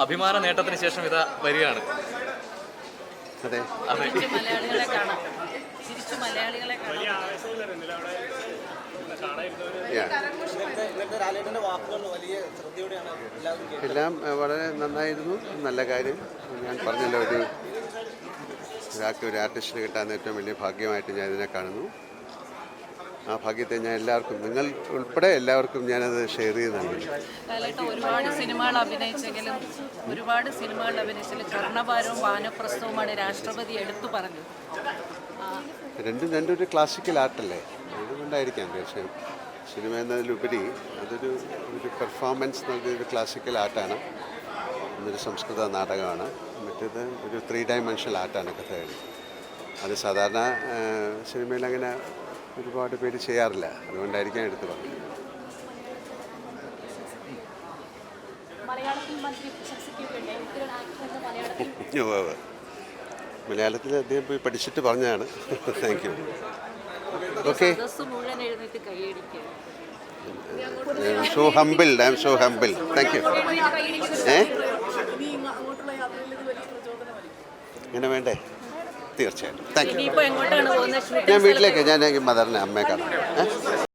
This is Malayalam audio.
അഭിമാന നേട്ടത്തിന് ശേഷം ഇതാ വരികയാണ്. അതെ. അതെ. എല്ലാം വളരെ നന്നായിരുന്നു. നല്ല കാര്യം. ഞാൻ പറഞ്ഞല്ലോ ഒരു ഒരാൾക്ക് ഒരു ആർട്ടിസ്റ്റിന് കിട്ടാൻ ഏറ്റവും വലിയ ഭാഗ്യമായിട്ട് ഞാൻ ഇതിനെ കാണുന്നു. ആ ഭാഗ്യത്തെ ഞാൻ എല്ലാവർക്കും നിങ്ങൾ ഉൾപ്പെടെ എല്ലാവർക്കും ഞാനത് ഷെയർ ചെയ്ത് നൽകുന്നു ഒരുപാട് സിനിമകൾ അഭിനയിച്ചെങ്കിലും ഒരുപാട് സിനിമകൾ അഭിനയിച്ചെങ്കിലും കർണഭാരവും വാനപ്രസ്ഥവുമാണ് രാഷ്ട്രപതി എടുത്തു പറഞ്ഞത്. രണ്ടും രണ്ടും ഒരു ക്ലാസിക്കൽ ആർട്ടല്ലേ അതുകൊണ്ടായിരിക്കാം. തീർച്ചയായും സിനിമ എന്നതിലുപരി അതൊരു ഒരു പെർഫോമൻസ് നൽകിയൊരു ക്ലാസിക്കൽ ആർട്ടാണ് എന്നൊരു സംസ്കൃത നാടകമാണ്. മറ്റേത് ഒരു ത്രീ ഡയമെൻഷണൽ ആർട്ടാണ് കഥകളി. അത് സാധാരണ സിനിമയിൽ അങ്ങനെ ഒരുപാട് പേര് ചെയ്യാറില്ല. അതുകൊണ്ടായിരിക്കാം എടുത്തു പറഞ്ഞത്. മലയാളത്തിൽ അദ്ദേഹം പോയി പഠിച്ചിട്ട് പറഞ്ഞതാണ്. Thank you okay I am so humbled I am so humble thank you ഏ? ഇങ്ങനെ വേണ്ടേ? തീർച്ചയായിട്ടും. താങ്ക് യു ഞാൻ വീട്ടിലേക്ക് ഞാൻ മദറിനെ അമ്മയെ കാണാം.